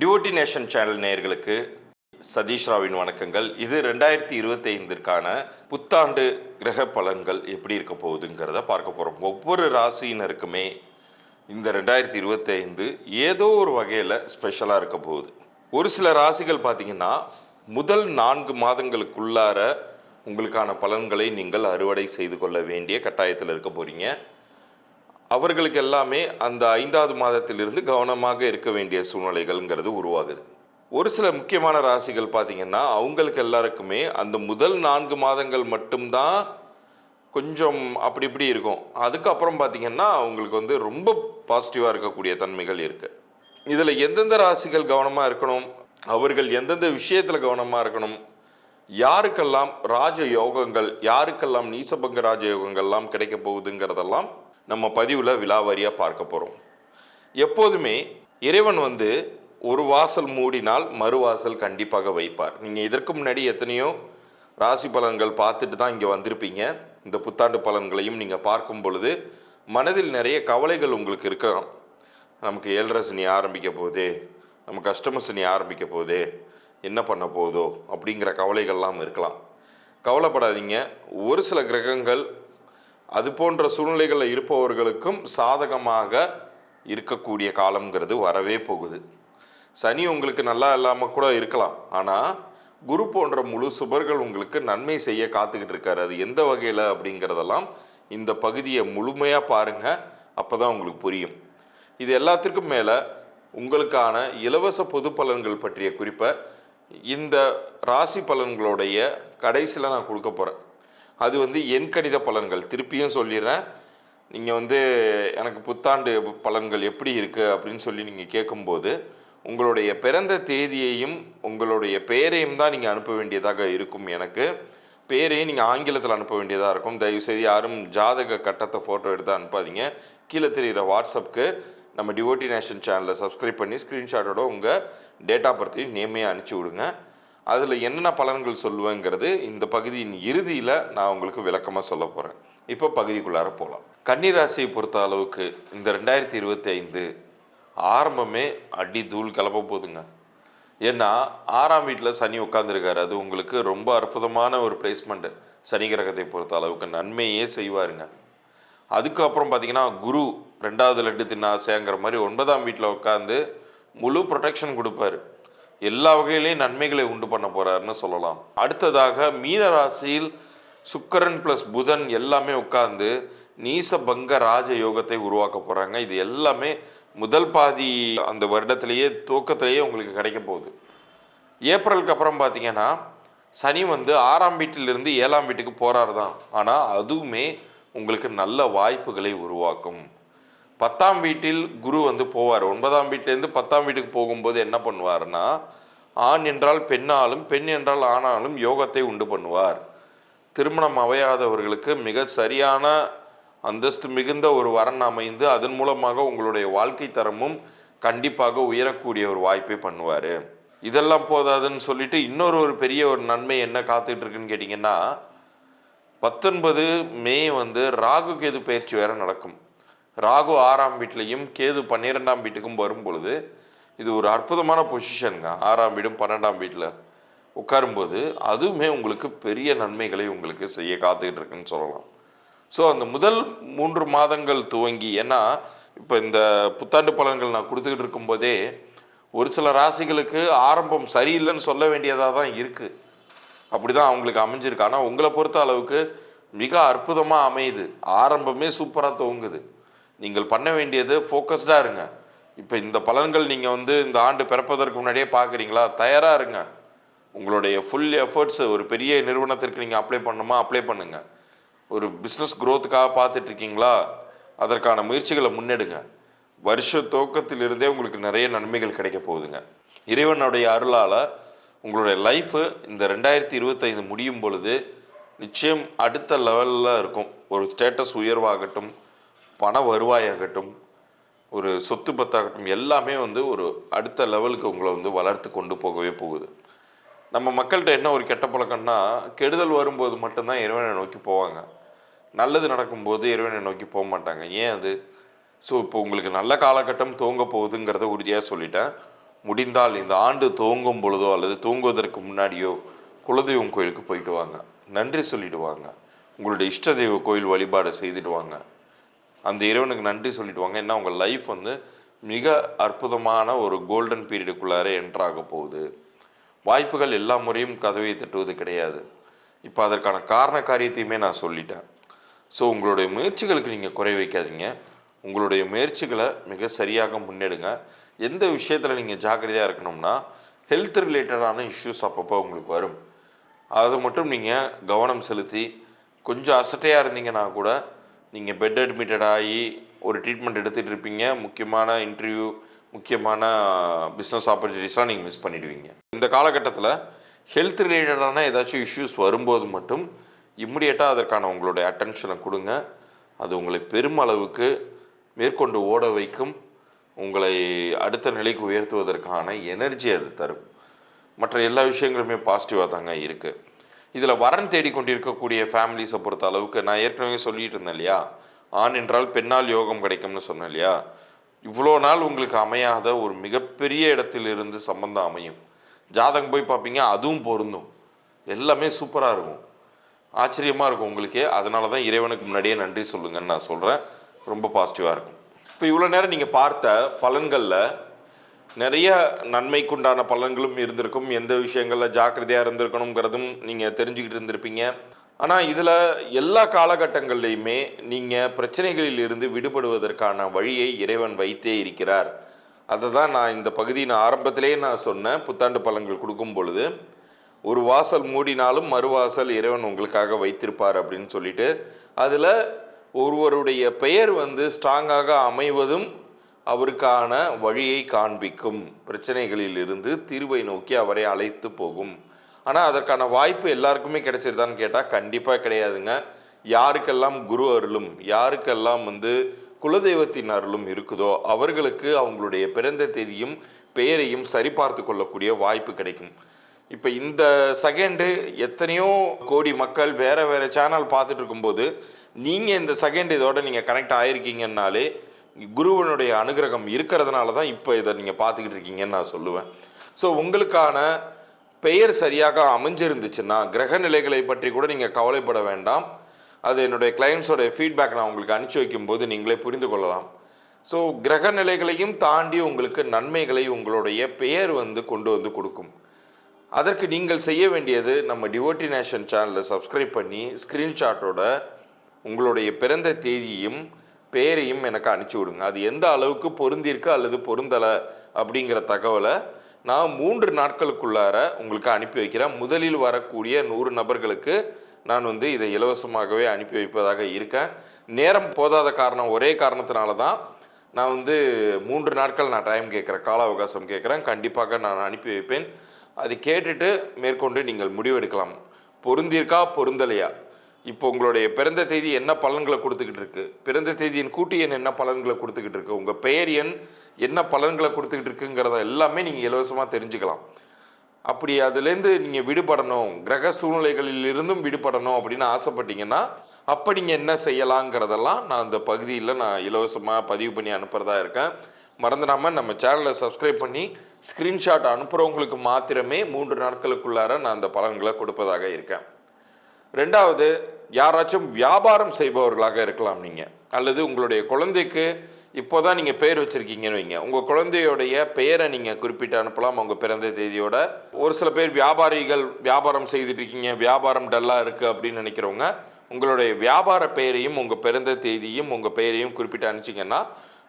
Devotee nation channel நேயர்களுக்கு சதீஷ் ராவின் வணக்கங்கள். இது ரெண்டாயிரத்தி இருபத்தைந்திற்கான புத்தாண்டு கிரக பலன்கள் எப்படி இருக்க போகுதுங்கிறத பார்க்க போகிறோம் ஒவ்வொரு ராசியினருக்குமே இந்த ரெண்டாயிரத்தி இருபத்தைந்து ஏதோ ஒரு வகையில் ஸ்பெஷலாக இருக்க போகுது. ஒரு சில ராசிகள் பார்த்தீங்கன்னா முதல் நான்கு மாதங்களுக்குள்ளார உங்களுக்கான பலன்களை நீங்கள் அறுவடை செய்து கொள்ள வேண்டிய கட்டாயத்தில் இருக்க போகிறீங்க அவர்களுக்கு எல்லாமே அந்த ஐந்தாவது மாதத்திலிருந்து கவனமாக இருக்க வேண்டிய சூழ்நிலைகள்ங்கிறது உருவாகுது. ஒரு சில முக்கியமான ராசிகள் பார்த்தீங்கன்னா அவங்களுக்கு எல்லாருக்குமே அந்த முதல் நான்கு மாதங்கள் மட்டும்தான் கொஞ்சம் அப்படி இப்படி இருக்கும். அதுக்கப்புறம் பார்த்தீங்கன்னா அவங்களுக்கு வந்து ரொம்ப பாசிட்டிவாக இருக்கக்கூடிய தன்மைகள் இருக்குது இதில் எந்தெந்த ராசிகள் கவனமாக இருக்கணும்? அவர்கள் எந்தெந்த விஷயத்தில் கவனமாக இருக்கணும்? யாருக்கெல்லாம் ராஜ யோகங்கள் யாருக்கெல்லாம் நீசபங்க ராஜ யோகங்கள்லாம் கிடைக்க போகுதுங்கிறதெல்லாம் நம்ம பதிவில் விலாவாரியாக பார்க்க போகிறோம் எப்போதுமே இறைவன் வந்து ஒரு வாசல் மூடினால் மறுவாசல் கண்டிப்பாக வைப்பார். நீங்கள் இதற்கு முன்னாடி எத்தனையோ ராசி பலன்கள் பார்த்துட்டு தான் இங்கே வந்திருப்பீங்க. இந்த புத்தாண்டு பலன்களையும் நீங்கள் பார்க்கும் பொழுது மனதில் நிறைய கவலைகள் உங்களுக்கு இருக்கலாம். நமக்கு ஏழரை சனி ஆரம்பிக்க போகுது. நம்ம கஷ்டம சனி ஆரம்பிக்க போகுது. என்ன பண்ண போகுதோ அப்படிங்கிற கவலைகள்லாம் இருக்கலாம். கவலைப்படாதீங்க. ஒரு சில கிரகங்கள் அது போன்ற சூழ்நிலைகளில் இருப்பவர்களுக்கும் சாதகமாக இருக்கக்கூடிய காலம்ங்கிறது வரவே போகுது. சனி உங்களுக்கு நல்லா இல்லாமல் கூட இருக்கலாம். ஆனால் குரு போன்ற முழு சுபர்கள் உங்களுக்கு நன்மை செய்ய காத்துக்கிட்டு இருக்காரு. அது எந்த வகையில் அப்படிங்கிறதெல்லாம் இந்த பகுதியை முழுமையாக பாருங்கள் அப்போ தான் உங்களுக்கு புரியும். இது எல்லாத்திற்கும் மேலே உங்களுக்கான இலவச பொது பலன்கள் பற்றிய குறிப்பை இந்த ராசி பலன்களுடைய கடைசியில் நான் கொடுக்க போகிறேன் அது வந்து என் கணித பலன்கள். திருப்பியும் சொல்லிடுறேன். நீங்கள் வந்து எனக்கு புத்தாண்டு பலன்கள் எப்படி இருக்குது அப்படின்னு சொல்லி நீங்கள் கேட்கும்போது உங்களுடைய பிறந்த தேதியையும் உங்களுடைய பெயரையும் தான் நீங்கள் அனுப்ப வேண்டியதாக இருக்கும் எனக்கு. பேரையும் நீங்கள் ஆங்கிலத்தில் அனுப்ப வேண்டியதாக இருக்கும். தயவுசெய்து யாரும் ஜாதக கட்டத்தை ஃபோட்டோ எடுத்து அனுப்பாதீங்க. கீழே தெரிகிற வாட்ஸ்அப்புக்கு நம்ம டிவோட்டி நேஷன் சேனலை சப்ஸ்கிரைப் பண்ணி ஸ்க்ரீன்ஷாட்டோட உங்கள் டேட்டா பர்த்தையும் நேமையாக அனுப்பிச்சி விடுங்க. அதில் என்னென்ன பலன்கள் சொல்லுவேங்கிறது இந்த பகுதியின் இறுதியில் நான் உங்களுக்கு விளக்கமாக சொல்ல போகிறேன் இப்போ பகுதிக்குள்ளார போகலாம் கன்னிராசியை பொறுத்த அளவுக்கு இந்த ரெண்டாயிரத்தி இருபத்தி ஐந்து ஆரம்பமே அடி தூள் கிளப்ப போகுதுங்க ஏன்னா ஆறாம் வீட்டில் சனி உட்காந்துருக்காரு அது உங்களுக்கு ரொம்ப அற்புதமான ஒரு பிளேஸ்மெண்ட்டு சனி கிரகத்தை பொறுத்த அளவுக்கு நன்மையே செய்வாருங்க. அதுக்கப்புறம் பார்த்தீங்கன்னா குரு ரெண்டாவது லட்டு தின்னாசைங்கிற மாதிரி ஒன்பதாம் வீட்டில் உட்காந்து முழு ப்ரொடெக்ஷன் கொடுப்பாரு. எல்லா வகையிலையும் நன்மைகளை உண்டு பண்ண போறாருன்னு சொல்லலாம். அடுத்ததாக மீன ராசியில் சுக்கரன் ப்ளஸ் புதன் எல்லாமே உட்கார்ந்து நீசபங்க ராஜ யோகத்தை உருவாக்க போறாங்க. இது எல்லாமே முதல் பாதி அந்த வருடத்திலேயே துவக்கத்திலேயே உங்களுக்கு கிடைக்க போகுது. ஏப்ரலுக்கு அப்புறம் பார்த்தீங்கன்னா சனி வந்து ஆறாம் வீட்டிலிருந்து ஏழாம் வீட்டுக்கு போறாரு தான் ஆனால் அதுவுமே உங்களுக்கு நல்ல வாய்ப்புகளை உருவாக்கும். பத்தாம் வீட்டில் குரு வந்து போவார். ஒன்பதாம் வீட்டிலேருந்து பத்தாம் வீட்டுக்கு போகும்போது என்ன பண்ணுவார்னா ஆண் என்றால் பெண்ணாலும் பெண் என்றால் ஆணாலும் யோகத்தை உண்டு பண்ணுவார். திருமணம் அமையாதவர்களுக்கு மிக சரியான அந்தஸ்து மிகுந்த ஒரு வரன் அமைந்து அதன் மூலமாக உங்களுடைய வாழ்க்கை தரமும் கண்டிப்பாக உயரக்கூடிய ஒரு வாய்ப்பை பண்ணுவார். இதெல்லாம் போதாதுன்னு சொல்லிட்டு இன்னொரு ஒரு பெரிய ஒரு நன்மை என்ன காத்துட்டு இருக்குன்னு கேட்டிங்கன்னா பத்தொன்பது மே வந்து ராகு கேது பயிற்சி வேறு நடக்கும். ராகு ஆறாம் வீட்லையும் கேது பன்னிரெண்டாம் வீட்டுக்கும் வரும் பொழுது இது ஒரு அற்புதமான பொசிஷனுங்க ஆறாம் வீடும் பன்னெண்டாம் வீட்டில் உட்காரும்போது அதுவுமே உங்களுக்கு பெரிய நன்மைகளை உங்களுக்கு செய்ய காத்துக்கிட்டு இருக்குன்னு சொல்லலாம். ஸோ அந்த முதல் மூன்று மாதங்கள் துவங்கி ஏன்னா இப்போ இந்த புத்தாண்டு பலன்கள் நான் கொடுத்துக்கிட்டு இருக்கும்போதே ஒரு சில ராசிகளுக்கு ஆரம்பம் சரியில்லைன்னு சொல்ல வேண்டியதாக தான் இருக்குது அப்படி தான் அவங்களுக்கு அமைஞ்சிருக்கு. ஆனால் உங்களை பொறுத்த அளவுக்கு மிக அற்புதமாக அமையுது. ஆரம்பமே சூப்பராக துவங்குது. நீங்கள் பண்ண வேண்டியது ஃபோக்கஸ்டாக இருங்க. இப்போ இந்த பலன்கள் நீங்கள் வந்து இந்த ஆண்டு பிறப்பதற்கு முன்னாடியே பார்க்குறீங்களா? தயாராக இருங்க. உங்களுடைய ஃபுல் எஃபர்ட்ஸ் ஒரு பெரிய நிறுவனத்திற்கு நீங்கள் அப்ளை பண்ணணுமா? அப்ளை பண்ணுங்கள் ஒரு பிஸ்னஸ் க்ரோத்துக்காக பார்த்துட்ருக்கீங்களா? அதற்கான முயற்சிகளை முன்னெடுங்க. வருஷ துவக்கத்திலிருந்தே உங்களுக்கு நிறைய நன்மைகள் கிடைக்க போகுதுங்க. இறைவனுடைய அருளால் உங்களுடைய லைஃபு இந்த ரெண்டாயிரத்தி இருபத்தைந்து முடியும் பொழுது நிச்சயம் அடுத்த லெவலில் இருக்கும். ஒரு ஸ்டேட்டஸ் உயர்வாகட்டும். பண வருவாயாகட்டும் ஒரு சொத்து பத்தாகட்டும் எல்லாமே வந்து ஒரு அடுத்த லெவலுக்கு உங்களை வந்து வளர்த்து கொண்டு போகவே போகுது. நம்ம மக்கள்கிட்ட என்ன ஒரு கெட்ட பழக்கம்னா கெடுதல் வரும்போது மட்டும்தான் இறைவனை நோக்கி போவாங்க. நல்லது நடக்கும்போது இறைவனை நோக்கி போக மாட்டாங்க. ஏன் அது? ஸோ இப்போ உங்களுக்கு நல்ல காலகட்டம் தூங்க போகுதுங்கிறத உறுதியாக சொல்லிட்டேன். முடிந்தால் இந்த ஆண்டு தூங்கும் பொழுதோ அல்லது தூங்குவதற்கு முன்னாடியோ குலதெய்வம் கோயிலுக்கு போயிட்டு வாங்க. நன்றி சொல்லிடுவாங்க. உங்களுடைய இஷ்ட தெய்வ கோயில் வழிபாடு செய்துடுவாங்க அந்த இறைவனுக்கு நன்றி சொல்லிட்டு வாங்க. ஏன்னா உங்கள் லைஃப் வந்து மிக அற்புதமான ஒரு கோல்டன் பீரியடுக்குள்ளார என்ட்ராக போகுது. வாய்ப்புகள் எல்லா முறையும் கதவை தட்டுவது கிடையாது. இப்போ அதற்கான காரண காரியத்தையுமே நான் சொல்லிட்டேன். ஸோ உங்களுடைய முயற்சிகளுக்கு நீங்கள் குறை வைக்காதீங்க. உங்களுடைய முயற்சிகளை மிக சரியாக முன்னெடுங்க. எந்த விஷயத்தில் நீங்கள் ஜாக்கிரதையாக இருக்கணும்னா ஹெல்த் ரிலேட்டடான இஷ்யூஸ் அப்பப்போ உங்களுக்கு வரும். அது மட்டும் நீங்கள் கவனம் செலுத்தி கொஞ்சம் அசட்டையாக இருந்தீங்கன்னா கூட நீங்கள் பெட் அட்மிட்டட் ஆகி ஒரு ட்ரீட்மெண்ட் எடுத்துகிட்டு இருப்பீங்க. முக்கியமான இன்டர்வியூ முக்கியமான பிஸ்னஸ் ஆப்பர்ச்சுனிட்டிஸ்லாம் நீங்கள் மிஸ் பண்ணிடுவீங்க. இந்த காலகட்டத்தில் ஹெல்த் ரிலேட்டடான ஏதாச்சும் இஷ்யூஸ் வரும்போது மட்டும் இம்மிடியட்டாக அதற்கான உங்களுடைய அட்டென்ஷனை கொடுங்க. அது உங்களை பெருமளவுக்கு மேற்கொண்டு ஓட வைக்கும். உங்களை அடுத்த நிலைக்கு உயர்த்துவதற்கான எனர்ஜி அது தரும். மற்ற எல்லா விஷயங்களுமே பாசிட்டிவாக தாங்க இருக்குது இதில் வரன் தேடிக்கொண்டிருக்கக்கூடிய ஃபேமிலிஸை பொறுத்த அளவுக்கு நான் ஏற்கனவே சொல்லிட்டு இருந்தேன் இல்லையா? ஆண் என்றால் பெண்ணால் யோகம் கிடைக்கும்னு சொன்னேன் இல்லையா? இவ்வளோ நாள் உங்களுக்கு அமையாத ஒரு மிகப்பெரிய இடத்திலிருந்து சம்பந்தம் அமையும். ஜாதகம் போய் பார்ப்பீங்க அதுவும் பொருந்தும். எல்லாமே சூப்பராக இருக்கும். ஆச்சரியமாக இருக்கும் உங்களுக்கே. அதனால தான் இறைவனுக்கு முன்னாடியே நன்றி சொல்லுங்கன்னு நான் சொல்கிறேன் ரொம்ப பாசிட்டிவாக இருக்கும். இப்போ இவ்வளோ நேரம் நீங்கள் பார்த்த பலன்களில் நிறைய நன்மைக்குண்டான பலன்களும் இருந்திருக்கும். எந்த விஷயங்களில் ஜாக்கிரதையாக இருந்திருக்கணுங்கிறதும் நீங்கள் தெரிஞ்சுக்கிட்டு இருந்திருப்பீங்க. ஆனால் இதில் எல்லா காலகட்டங்கள்லையுமே நீங்கள் பிரச்சனைகளில் இருந்து விடுபடுவதற்கான வழியை இறைவன் வைத்தே இருக்கிறார். அதை தான் நான் இந்த பகுதியின் ஆரம்பத்திலே நான் சொன்னேன் புத்தாண்டு பலன்கள் கொடுக்கும் பொழுது ஒரு வாசல் மூடினாலும் மறுவாசல் இறைவன் உங்களுக்காக வைத்திருப்பார் அப்படின்னு சொல்லிட்டு அதில் ஒருவருடைய பெயர் வந்து ஸ்ட்ராங்காக அமைவதும் அவருக்கான வழியை காண்பிக்கும். பிரச்சனைகளில் இருந்து தீர்வை நோக்கி அவரை அழைத்து போகும். ஆனால் அதற்கான வாய்ப்பு எல்லாருக்குமே கிடைச்சிருதான்னு கேட்டால் கண்டிப்பாக கிடையாதுங்க. யாருக்கெல்லாம் குரு அருளும் யாருக்கெல்லாம் வந்து குலதெய்வத்தின் அருளும் இருக்குதோ அவர்களுக்கு அவங்களுடைய பிறந்த தேதியும் பெயரையும் சரிபார்த்து கொள்ளக்கூடிய வாய்ப்பு கிடைக்கும். இப்போ இந்த செகண்டு எத்தனையோ கோடி மக்கள் வேறு வேறு சேனல் பார்த்துட்டு இருக்கும்போது நீங்கள் இந்த செகண்ட் இதோட நீங்கள் கனெக்ட் ஆகிருக்கீங்கன்னாலே குருவனுடைய அனுகிரகம் இருக்கிறதுனால தான் இப்போ இதை நீங்கள் பார்த்துக்கிட்டு இருக்கீங்கன்னு நான் சொல்லுவேன். ஸோ உங்களுக்கான பெயர் சரியாக அமைஞ்சிருந்துச்சுன்னா கிரக நிலைகளை பற்றி கூட நீங்கள் கவலைப்பட வேண்டாம். அது என்னுடைய கிளைண்ட்ஸோடைய ஃபீட்பேக் நான் உங்களுக்கு அனுப்பிச்சி வைக்கும்போது நீங்களே புரிந்து கொள்ளலாம். ஸோ கிரக நிலைகளையும் தாண்டி உங்களுக்கு நன்மைகளை உங்களுடைய பெயர் வந்து கொண்டு வந்து கொடுக்கும். அதற்கு நீங்கள் செய்ய வேண்டியது நம்ம டிவோட்டி நேஷன் சேனலை சப்ஸ்கிரைப் பண்ணி ஸ்க்ரீன்ஷாட்டோட உங்களுடைய பிறந்த தேதியும் பேரையும் எனக்கு அனுப்பிச்சி விடுங்க. அது எந்த அளவுக்கு பொருந்திருக்கு அல்லது பொருந்தலை அப்படிங்கிற தகவலை நான் மூன்று நாட்களுக்குள்ளார உங்களுக்கு அனுப்பி வைக்கிறேன். முதலில் வரக்கூடிய நூறு நபர்களுக்கு நான் வந்து இதை இலவசமாகவே அனுப்பி வைப்பதாக இருக்கேன். நேரம் போதாத காரணம் ஒரே காரணத்தினால தான் நான் வந்து மூன்று நாட்கள் நான் டைம் கேட்குறேன் கால அவகாசம் கேட்குறேன். கண்டிப்பாக நான் அனுப்பி வைப்பேன். அது கேட்டுட்டு மேற்கொண்டு நீங்கள் முடிவெடுக்கலாம். பொருந்திருக்கா பொருந்தலையா? இப்போ உங்களுடைய பிறந்த தேதி என்ன பலன்களை கொடுத்துக்கிட்டு இருக்கு? பிறந்த தேதியின் கூட்டு எண் என்ன பலன்களை கொடுத்துக்கிட்டு இருக்கு? உங்கள் பெயர் எண் என்ன பலன்களை கொடுத்துக்கிட்டு இருக்குங்கிறத எல்லாமே நீங்கள் இலவசமாக தெரிஞ்சுக்கலாம். அப்படி அதுலேருந்து நீங்கள் விடுபடணும். கிரக சூழ்நிலைகளில் இருந்தும் விடுபடணும் அப்படின்னு ஆசைப்பட்டீங்கன்னா அப்போ நீங்கள் என்ன செய்யலாங்கிறதெல்லாம் நான் அந்த பகுதியில் நான் இலவசமாக பதிவு பண்ணி அனுப்புகிறதா இருக்கேன். மறந்துடாமல் நம்ம சேனலை சப்ஸ்கிரைப் பண்ணி ஸ்க்ரீன்ஷாட் அனுப்புகிறவங்களுக்கு மாத்திரமே மூன்று நாட்களுக்குள்ளார நான் அந்த பலன்களை கொடுப்பதாக இருக்கேன். ரெண்டாவது யாராச்சும் வியாபாரம் செய்பவர்களாக இருக்கலாம் நீங்கள் அல்லது உங்களுடைய குழந்தைக்கு இப்போதான் நீங்கள் பெயர் வச்சுருக்கீங்கன்னு வைங்க. உங்கள் குழந்தையோடைய பெயரை நீங்கள் குறிப்பிட்டு அனுப்பலாம். உங்கள் பிறந்த தேதியோட ஒரு சில பேர் வியாபாரிகள் வியாபாரம் செய்துட்டு இருக்கீங்க. வியாபாரம் டல்லாக இருக்குது அப்படின்னு நினைக்கிறவங்க உங்களுடைய வியாபார பெயரையும் உங்கள் பிறந்த தேதியும் உங்கள் பெயரையும் குறிப்பிட்டு அனுப்பிச்சிங்கன்னா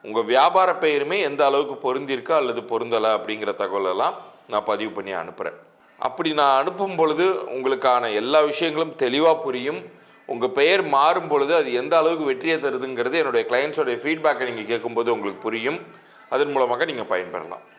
உங்கள் வியாபார பெயருமே எந்த அளவுக்கு பொருந்திருக்கா அல்லது பொருந்தலை அப்படிங்கிற தகவலெல்லாம் நான் பதிவு பண்ணி அனுப்புகிறேன் அப்படி நான் அனுப்பும் பொழுது உங்களுக்கான எல்லா விஷயங்களும் தெளிவாக புரியும். உங்கள் பெயர் மாறும் பொழுது அது எந்த அளவுக்கு வெற்றியை தருதுங்கிறது என்னுடைய கிளைண்ட்ஸோடைய ஃபீட்பேக்கை நீங்கள் கேட்கும்போது உங்களுக்கு புரியும். அதன் மூலமாக நீங்கள் பயன்பெறலாம்.